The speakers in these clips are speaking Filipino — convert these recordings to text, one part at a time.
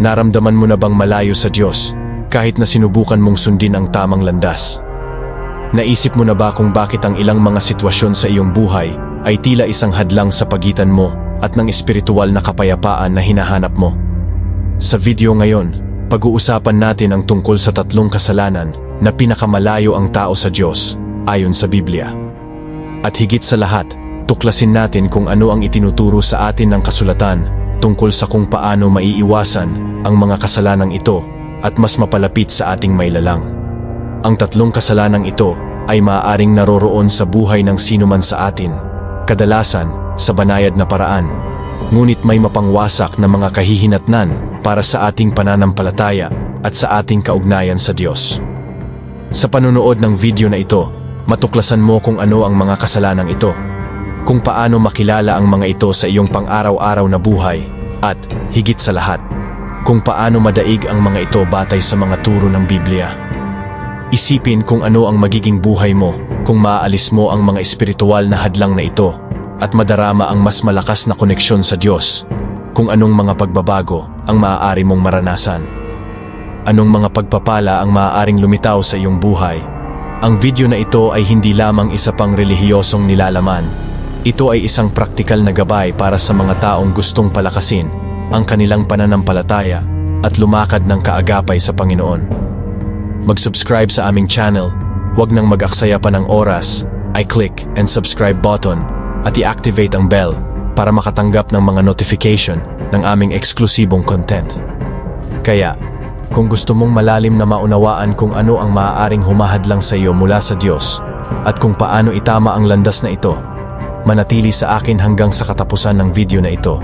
Naramdaman mo na bang malayo sa Diyos kahit na sinubukan mong sundin ang tamang landas? Naisip mo na ba kung bakit ang ilang mga sitwasyon sa iyong buhay ay tila isang hadlang sa pagitan mo at ng espiritual na kapayapaan na hinahanap mo? Sa video ngayon, pag-uusapan natin ang tungkol sa tatlong kasalanan na pinakamalayo ang tao sa Diyos ayon sa Biblia. At higit sa lahat, tuklasin natin kung ano ang itinuturo sa atin ng kasulatan tungkol sa kung paano maiiwasan ang mga kasalanang ito at mas mapalapit sa ating mailalang. Ang tatlong kasalanang ito ay maaaring naroroon sa buhay ng sino man sa atin, kadalasan sa banayad na paraan. Ngunit may mapangwasak na mga kahihinatnan para sa ating pananampalataya at sa ating kaugnayan sa Diyos. Sa panunood ng video na ito, matuklasan mo kung ano ang mga kasalanang ito, kung paano makilala ang mga ito sa iyong pang-araw-araw na buhay, at, higit sa lahat, kung paano madaig ang mga ito batay sa mga turo ng Biblia. Isipin kung ano ang magiging buhay mo kung maaalis mo ang mga espiritual na hadlang na ito at madarama ang mas malakas na koneksyon sa Diyos, kung anong mga pagbabago ang maaari mong maranasan. Anong mga pagpapala ang maaaring lumitaw sa iyong buhay. Ang video na ito ay hindi lamang isa pang relihiyosong nilalaman. Ito ay isang praktikal na gabay para sa mga taong gustong palakasin ang kanilang pananampalataya at lumakad ng kaagapay sa Panginoon. Mag-subscribe sa aming channel, huwag nang mag-aksaya pa ng oras, i click and subscribe button at i-activate ang bell para makatanggap ng mga notification ng aming eksklusibong content. Kaya, kung gusto mong malalim na maunawaan kung ano ang maaaring humahadlang sa iyo mula sa Diyos at kung paano itama ang landas na ito, manatili sa akin hanggang sa katapusan ng video na ito.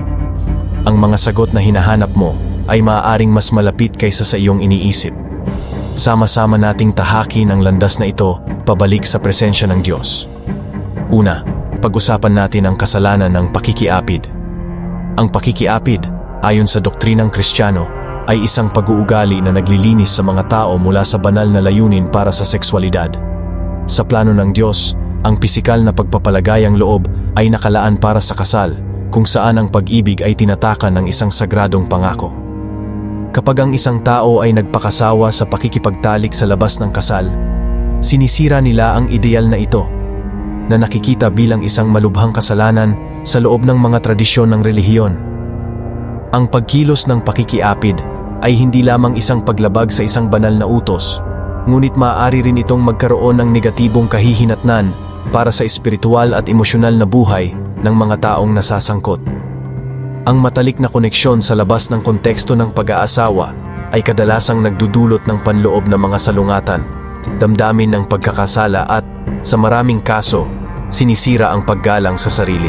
Ang mga sagot na hinahanap mo ay maaaring mas malapit kaysa sa iyong iniisip. Sama-sama nating tahakin ang landas na ito pabalik sa presensya ng Diyos. Una, pag-usapan natin ang kasalanan ng pakikiapid. Ang pakikiapid, ayon sa doktrinang Kristiyano, ay isang pag-uugali na naglilinis sa mga tao mula sa banal na layunin para sa sexualidad. Sa plano ng Diyos, ang pisikal na pagpapalagayang loob ay nakalaan para sa kasal, kung saan ang pag-ibig ay tinatakan ng isang sagradong pangako. Kapag ang isang tao ay nagpakasawa sa pakikipagtalik sa labas ng kasal, sinisira nila ang ideal na ito, na nakikita bilang isang malubhang kasalanan sa loob ng mga tradisyon ng relihiyon. Ang pagkilos ng pakikiapid ay hindi lamang isang paglabag sa isang banal na utos, ngunit maaari rin itong magkaroon ng negatibong kahihinatnan para sa espiritual at emosyonal na buhay ng mga taong nasasangkot. Ang matalik na koneksyon sa labas ng konteksto ng pag-aasawa ay kadalasang nagdudulot ng panloob na mga salungatan, damdamin ng pagkakasala at, sa maraming kaso, sinisira ang paggalang sa sarili.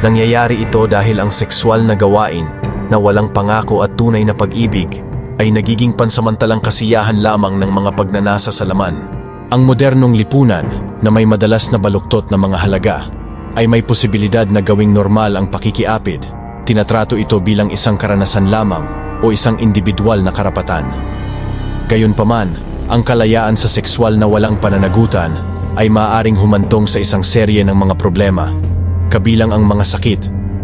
Nangyayari ito dahil ang sexual na gawain na walang pangako at tunay na pag-ibig ay nagiging pansamantalang kasiyahan lamang ng mga pagnanasa sa laman. Ang modernong lipunan na may madalas na baluktot na mga halaga ay may posibilidad na gawing normal ang pakikiapid. Tinatrato ito bilang isang karanasan lamang o isang individual na karapatan. Gayunpaman, ang kalayaan sa sexual na walang pananagutan ay maaaring humantong sa isang serye ng mga problema, kabilang ang mga sakit,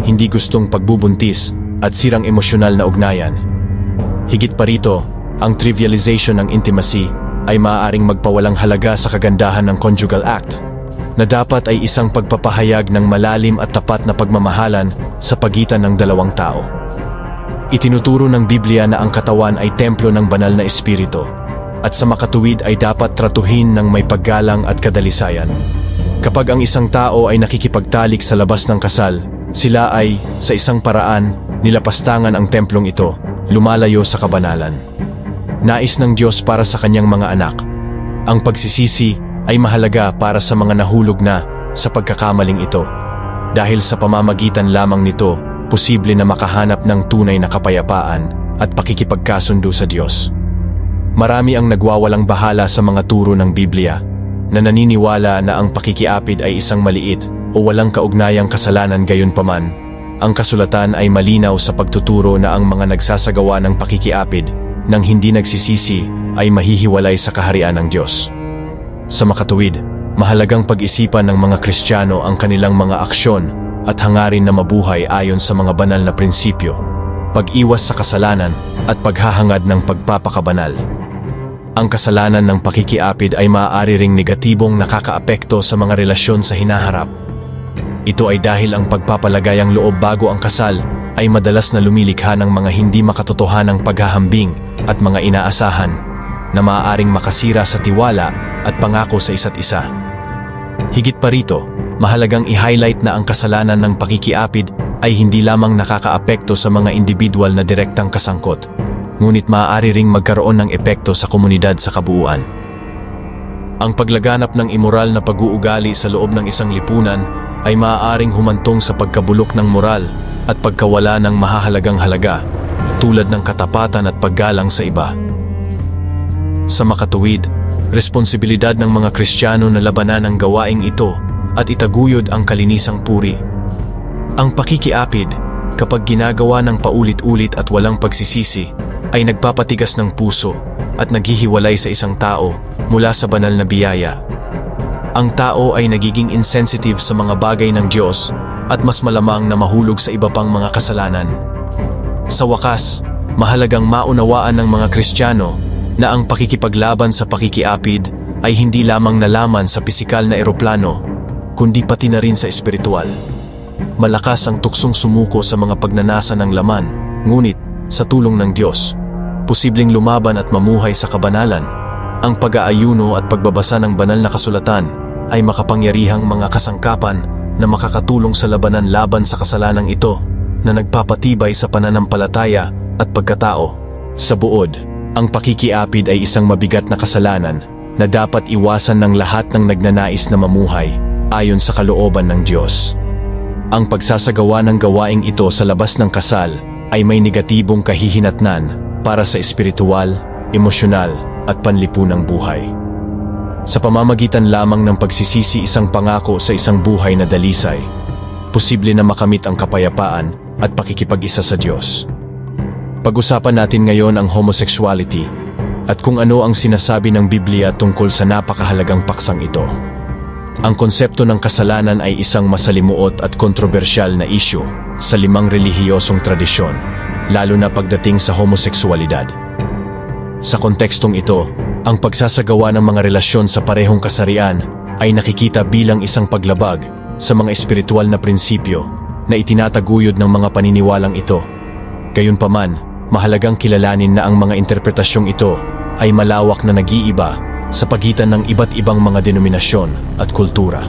hindi gustong pagbubuntis at sirang emosyonal na ugnayan. Higit pa rito, ang trivialization ng intimacy ay maaaring magpawalang halaga sa kagandahan ng conjugal act na dapat ay isang pagpapahayag ng malalim at tapat na pagmamahalan sa pagitan ng dalawang tao. Itinuturo ng Biblia na ang katawan ay templo ng banal na espiritu at sa makatuwid ay dapat tratuhin ng may paggalang at kadalisayan. Kapag ang isang tao ay nakikipagtalik sa labas ng kasal, sila ay, sa isang paraan, nilapastangan ang templong ito, lumalayo sa kabanalan. Nais ng Diyos para sa kanyang mga anak. Ang pagsisisi ay mahalaga para sa mga nahulog na sa pagkakamaling ito. Dahil sa pamamagitan lamang nito, posible na makahanap ng tunay na kapayapaan at pakikipagkasundo sa Diyos. Marami ang nagwawalang bahala sa mga turo ng Biblia na naniniwala na ang pakikiapid ay isang maliit o walang kaugnayang kasalanan gayon paman. Ang kasulatan ay malinaw sa pagtuturo na ang mga nagsasagawa ng pakikiapid nang hindi nagsisisi ay mahihiwalay sa kaharian ng Diyos. Sa makatuwid, mahalagang pag-isipan ng mga Kristiyano ang kanilang mga aksyon at hangarin na mabuhay ayon sa mga banal na prinsipyo. Pag-iwas sa kasalanan at paghahangad ng pagpapakabanal. Ang kasalanan ng pakikiapid ay maaari ring negatibong nakakaapekto sa mga relasyon sa hinaharap. Ito ay dahil ang pagpapalagayang loob bago ang kasal ay madalas na lumilikha ng mga hindi makatotohanang paghahambing at mga inaasahan na maaaring makasira sa tiwala at pangako sa isa't isa. Higit pa rito, mahalagang i-highlight na ang kasalanan ng pakikiapid ay hindi lamang nakakaapekto sa mga individual na direktang kasangkot, ngunit maaari ring magkaroon ng epekto sa komunidad sa kabuuan. Ang paglaganap ng immoral na pag-uugali sa loob ng isang lipunan ay maaaring humantong sa pagkabulok ng moral at pagkawala ng mahahalagang halaga tulad ng katapatan at paggalang sa iba. Sa makatuwid, responsibilidad ng mga Kristiyano na labanan ang gawaing ito at itaguyod ang kalinisang puri. Ang pakikiapid, kapag ginagawa ng paulit-ulit at walang pagsisisi, ay nagpapatigas ng puso at naghihiwalay sa isang tao mula sa banal na biyaya. Ang tao ay nagiging insensitive sa mga bagay ng Diyos at mas malamang na mahulog sa iba pang mga kasalanan. Sa wakas, mahalagang maunawaan ng mga Kristiyano na ang pakikipaglaban sa pakikiapid ay hindi lamang nalaman sa pisikal na eroplano, kundi pati na rin sa espiritual. Malakas ang tuksong sumuko sa mga pagnanasa ng laman, ngunit sa tulong ng Diyos, posibleng lumaban at mamuhay sa kabanalan. Ang pag-aayuno at pagbabasa ng banal na kasulatan ay makapangyarihang mga kasangkapan na makakatulong sa labanan laban sa kasalanang ito na nagpapatibay sa pananampalataya at pagkatao. Sa buod, ang pakikiapid ay isang mabigat na kasalanan na dapat iwasan ng lahat ng nagnanais na mamuhay ayon sa kalooban ng Diyos. Ang pagsasagawa ng gawaing ito sa labas ng kasal ay may negatibong kahihinatnan para sa espiritual, emosyonal at panlipunang buhay. Sa pamamagitan lamang ng pagsisisi isang pangako sa isang buhay na dalisay, posible na makamit ang kapayapaan at pakikipag-isa sa Diyos. Pag-usapan natin ngayon ang homosexuality at kung ano ang sinasabi ng Biblia tungkol sa napakahalagang paksang ito. Ang konsepto ng kasalanan ay isang masalimuot at kontrobersyal na isyu sa limang relihiyosong tradisyon, lalo na pagdating sa homoseksualidad. Sa kontekstong ito, ang pagsasagawa ng mga relasyon sa parehong kasarian ay nakikita bilang isang paglabag sa mga espiritual na prinsipyo na itinataguyod ng mga paniniwalang ito. Gayunpaman, mahalagang kilalanin na ang mga interpretasyong ito ay malawak na nag-iiba sa pagitan ng iba't ibang mga denominasyon at kultura.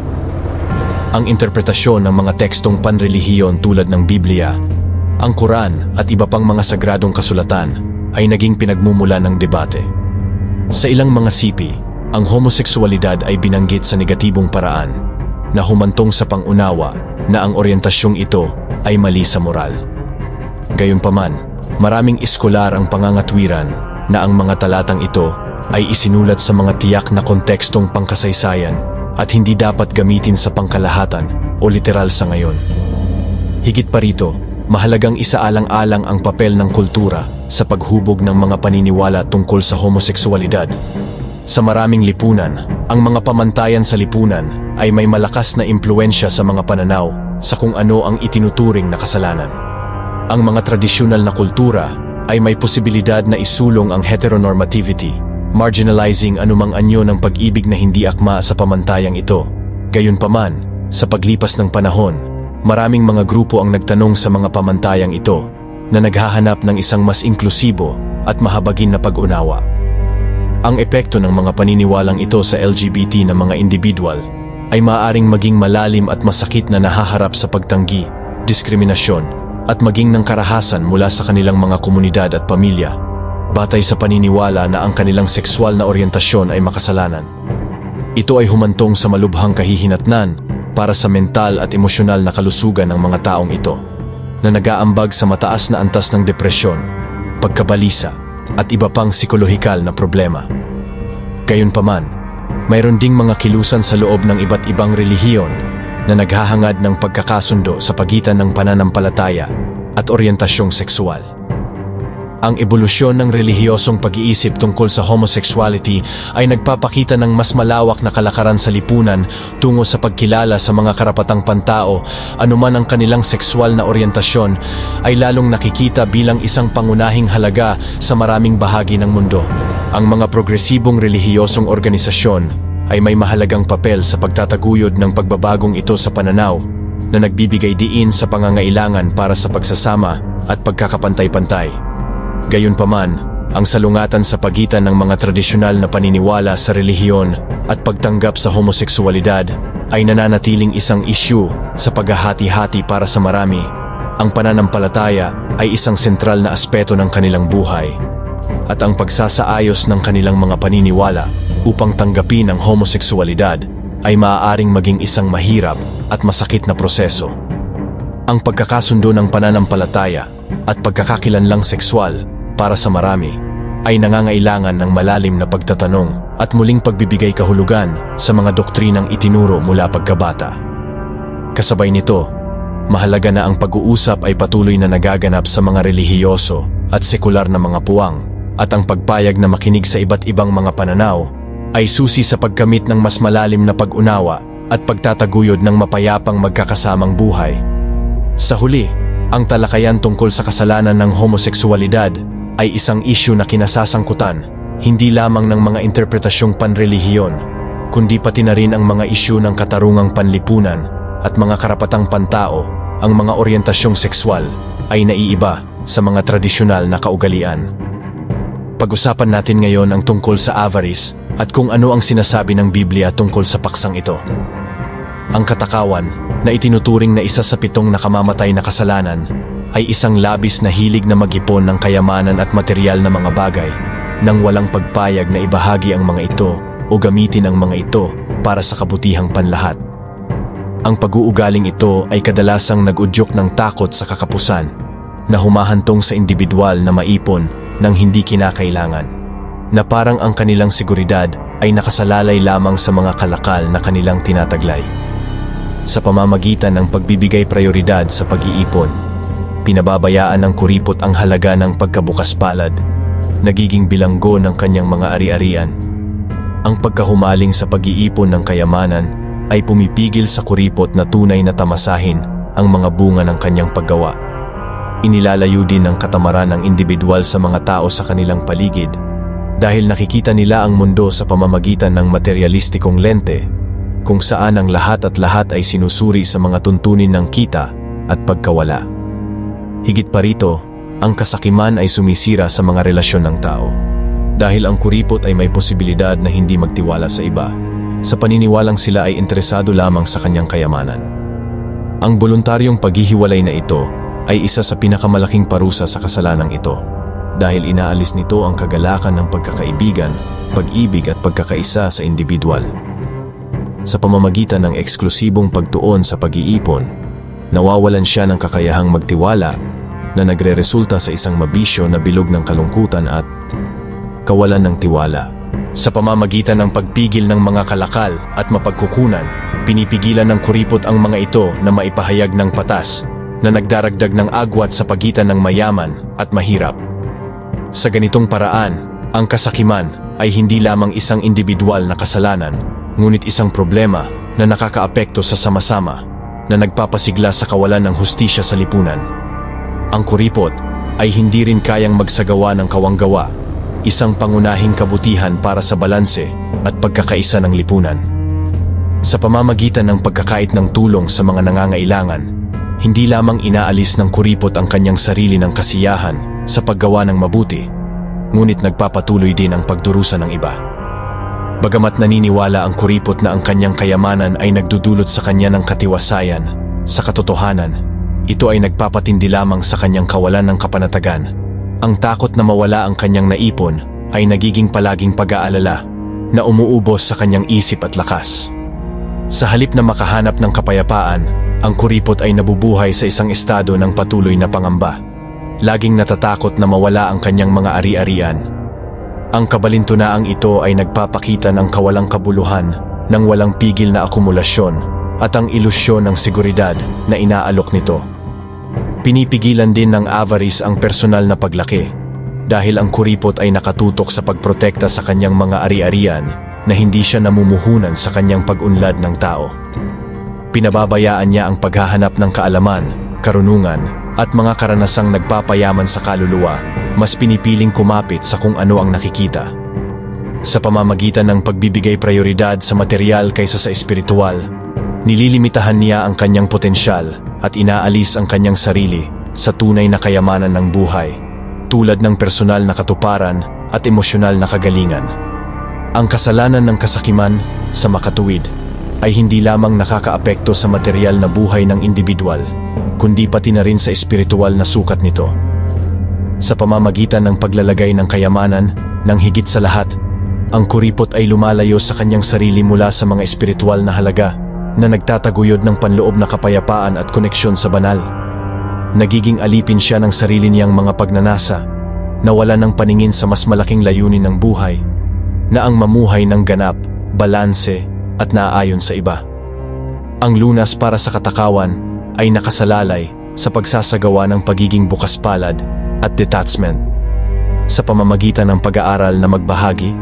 Ang interpretasyon ng mga tekstong panrelihiyon tulad ng Biblia, ang Quran at iba pang mga sagradong kasulatan ay naging pinagmumula ng debate. Sa ilang mga sipi, ang homoseksualidad ay binanggit sa negatibong paraan na humantong sa pangunawa na ang orientasyong ito ay mali sa moral. Gayunpaman, maraming iskolar ang pangangatwiran na ang mga talatang ito ay isinulat sa mga tiyak na kontekstong pangkasaysayan at hindi dapat gamitin sa pangkalahatan o literal sa ngayon. Higit pa rito, mahalagang isaalang-alang ang papel ng kultura sa paghubog ng mga paniniwala tungkol sa homoseksualidad. Sa maraming lipunan, ang mga pamantayan sa lipunan ay may malakas na impluensya sa mga pananaw sa kung ano ang itinuturing na kasalanan. Ang mga tradisyonal na kultura ay may posibilidad na isulong ang heteronormativity, marginalizing anumang anyo ng pag-ibig na hindi akma sa pamantayang ito. Gayunpaman, sa paglipas ng panahon, maraming mga grupo ang nagtanong sa mga pamantayang ito na naghahanap ng isang mas inklusibo at mahabagin na pag-unawa. Ang epekto ng mga paniniwalang ito sa LGBT na mga individual ay maaaring maging malalim at masakit na nahaharap sa pagtanggi, diskriminasyon, at maging ng karahasan mula sa kanilang mga komunidad at pamilya, batay sa paniniwala na ang kanilang sexual na oryentasyon ay makasalanan. Ito ay humantong sa malubhang kahihinatnan para sa mental at emosyonal na kalusugan ng mga taong ito, na nagaambag sa mataas na antas ng depresyon, pagkabalisa, at iba pang psikolohikal na problema. Gayunpaman, mayroon ding mga kilusan sa loob ng iba't ibang relihiyon na naghahangad ng pagkakasundo sa pagitan ng pananampalataya at oryentasyong sexual. Ang ebolusyon ng relihiyosong pag-iisip tungkol sa homosexuality ay nagpapakita ng mas malawak na kalakaran sa lipunan tungo sa pagkilala sa mga karapatang pantao, anuman ang kanilang sexual na oryentasyon, ay lalong nakikita bilang isang pangunahing halaga sa maraming bahagi ng mundo. Ang mga progresibong relihiyosong organisasyon ay may mahalagang papel sa pagtataguyod ng pagbabagong ito sa pananaw na nagbibigay diin sa pangangailangan para sa pagsasama at pagkakapantay-pantay. Gayunpaman, ang salungatan sa pagitan ng mga tradisyonal na paniniwala sa relihiyon at pagtanggap sa homoseksualidad ay nananatiling isang isyu sa paghahati-hati para sa marami. Ang pananampalataya ay isang sentral na aspeto ng kanilang buhay at ang pagsasaayos ng kanilang mga paniniwala upang tanggapin ang homoseksualidad ay maaaring maging isang mahirap at masakit na proseso. Ang pagkakasundo ng pananampalataya at pagkakakilanlang sexual para sa marami ay nangangailangan ng malalim na pagtatanong at muling pagbibigay kahulugan sa mga doktrinang itinuro mula pagkabata. Kasabay nito, mahalaga na ang pag-uusap ay patuloy na nagaganap sa mga relihiyoso at sekular na mga puwang at ang pagpayag na makinig sa iba't ibang mga pananaw ay susi sa pagkamit ng mas malalim na pag-unawa at pagtataguyod ng mapayapang magkakasamang buhay. Sa huli, ang talakayan tungkol sa kasalanan ng homoseksualidad ay isang isyu na kinasasangkutan hindi lamang ng mga interpretasyong panrelihiyon, kundi pati na rin ang mga isyu ng katarungang panlipunan at mga karapatang pantao, ang mga oryentasyong sexual ay naiiba sa mga tradisyonal na kaugalian. Pag-usapan natin ngayon ang tungkol sa avarice at kung ano ang sinasabi ng Biblia tungkol sa paksang ito. Ang katakawan na itinuturing na isa sa pitong nakamamatay na kasalanan ay isang labis na hilig na mag-ipon ng kayamanan at material na mga bagay nang walang pagpayag na ibahagi ang mga ito o gamitin ang mga ito para sa kabutihang panlahat. Ang pag-uugaling ito ay kadalasang nag-udyok ng takot sa kakapusan na humahantong sa individual na maipon ng hindi kinakailangan, na parang ang kanilang seguridad ay nakasalalay lamang sa mga kalakal na kanilang tinataglay. Sa pamamagitan ng pagbibigay prioridad sa pag-iipon, pinababayaan ng kuripot ang halaga ng pagkabukas palad, nagiging bilanggo ng kanyang mga ari-arian. Ang pagkahumaling sa pag-iipon ng kayamanan ay pumipigil sa kuripot na tunay na tamasahin ang mga bunga ng kanyang paggawa. Inilalayo din ng katamaran ng individual sa mga tao sa kanilang paligid dahil nakikita nila ang mundo sa pamamagitan ng materialistikong lente kung saan ang lahat at lahat ay sinusuri sa mga tuntunin ng kita at pagkawala. Higit pa rito, ang kasakiman ay sumisira sa mga relasyon ng tao. Dahil ang kuripot ay may posibilidad na hindi magtiwala sa iba, sa paniniwalang sila ay interesado lamang sa kanyang kayamanan. Ang voluntaryong paghihiwalay na ito ay isa sa pinakamalaking parusa sa kasalanang ito dahil inaalis nito ang kagalakan ng pagkakaibigan, pag-ibig at pagkakaisa sa individual. Sa pamamagitan ng eksklusibong pagtuon sa pag-iipon, nawawalan siya ng kakayahang magtiwala na nagreresulta sa isang mabisyo na bilog ng kalungkutan at kawalan ng tiwala. Sa pamamagitan ng pagpigil ng mga kalakal at mapagkukunan, pinipigilan ng kuripot ang mga ito na maipahayag ng patas na nagdaragdag ng agwat sa pagitan ng mayaman at mahirap. Sa ganitong paraan, ang kasakiman ay hindi lamang isang individual na kasalanan, ngunit isang problema na nakakaapekto sa sama-sama na nagpapasigla sa kawalan ng hustisya sa lipunan. Ang kuripot ay hindi rin kayang magsagawa ng kawanggawa, isang pangunahing kabutihan para sa balanse at pagkakaisa ng lipunan. Sa pamamagitan ng pagkakait ng tulong sa mga nangangailangan, hindi lamang inaalis ng kuripot ang kanyang sarili ng kasiyahan sa paggawa ng mabuti, ngunit nagpapatuloy din ang pagdurusa ng iba. Bagamat naniniwala ang kuripot na ang kanyang kayamanan ay nagdudulot sa kanya ng katiwasayan, sa katotohanan, ito ay nagpapatindi lamang sa kanyang kawalan ng kapanatagan. Ang takot na mawala ang kanyang naipon ay nagiging palaging pag-aalala na umuubos sa kanyang isip at lakas. Sa halip na makahanap ng kapayapaan, ang kuripot ay nabubuhay sa isang estado ng patuloy na pangamba. Laging natatakot na mawala ang kanyang mga ari-arian. Ang kabalintunaang ito ay nagpapakita ng kawalang kabuluhan ng walang pigil na akumulasyon at ang ilusyon ng seguridad na inaalok nito. Pinipigilan din ng avarice ang personal na paglaki, dahil ang kuripot ay nakatutok sa pagprotekta sa kanyang mga ari-arian na hindi siya namumuhunan sa kanyang pag-unlad ng tao. Pinababayaan niya ang paghahanap ng kaalaman, karunungan, at mga karanasang nagpapayaman sa kaluluwa, mas pinipiling kumapit sa kung ano ang nakikita. Sa pamamagitan ng pagbibigay prioridad sa material kaysa sa espiritual, nililimitahan niya ang kanyang potensyal at inaalis ang kanyang sarili sa tunay na kayamanan ng buhay, tulad ng personal na katuparan at emosyonal na kagalingan. Ang kasalanan ng kasakiman sa makatuwid ay hindi lamang nakakaapekto sa material na buhay ng individual, kundi pati na rin sa espiritual na sukat nito. Sa pamamagitan ng paglalagay ng kayamanan, ng higit sa lahat, ang kuripot ay lumalayo sa kanyang sarili mula sa mga espiritual na halaga na nagtataguyod ng panloob na kapayapaan at koneksyon sa banal. Nagiging alipin siya ng sarili niyang mga pagnanasa, nawala ng paningin sa mas malaking layunin ng buhay, na ang mamuhay ng ganap, balanse, at naaayon sa iba. Ang lunas para sa katakawan ay nakasalalay sa pagsasagawa ng pagiging bukas palad at detachment. Sa pamamagitan ng pag-aaral na magbahagi,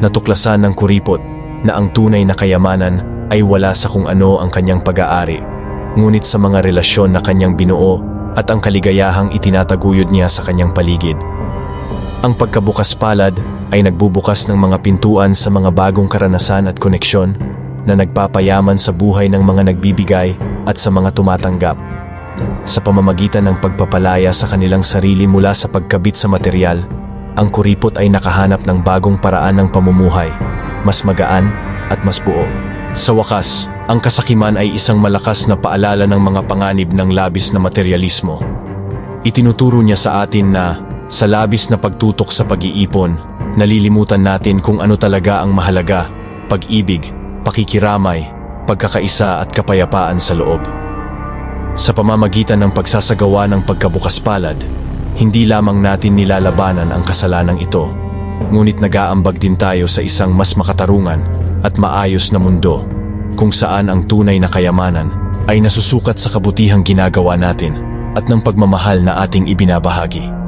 natuklasan ng kuripot na ang tunay na kayamanan ay wala sa kung ano ang kanyang pag-aari, ngunit sa mga relasyon na kanyang binuo at ang kaligayahang itinataguyod niya sa kanyang paligid. Ang pagkabukas palad ay nagbubukas ng mga pintuan sa mga bagong karanasan at koneksyon na nagpapayaman sa buhay ng mga nagbibigay at sa mga tumatanggap. Sa pamamagitan ng pagpapalaya sa kanilang sarili mula sa pagkabit sa material, ang kuripot ay nakahanap ng bagong paraan ng pamumuhay, mas magaan at mas buo. Sa wakas, ang kasakiman ay isang malakas na paalala ng mga panganib ng labis na materialismo. Itinuturo niya sa atin na sa labis na pagtutok sa pag-iipon, nalilimutan natin kung ano talaga ang mahalaga, pag-ibig, pakikiramay, pagkakaisa at kapayapaan sa loob. Sa pamamagitan ng pagsasagawa ng pagkabukas palad, hindi lamang natin nilalabanan ang kasalanang ito, ngunit nag-aambag din tayo sa isang mas makatarungan at maayos na mundo kung saan ang tunay na kayamanan ay nasusukat sa kabutihang ginagawa natin at ng pagmamahal na ating ibinabahagi.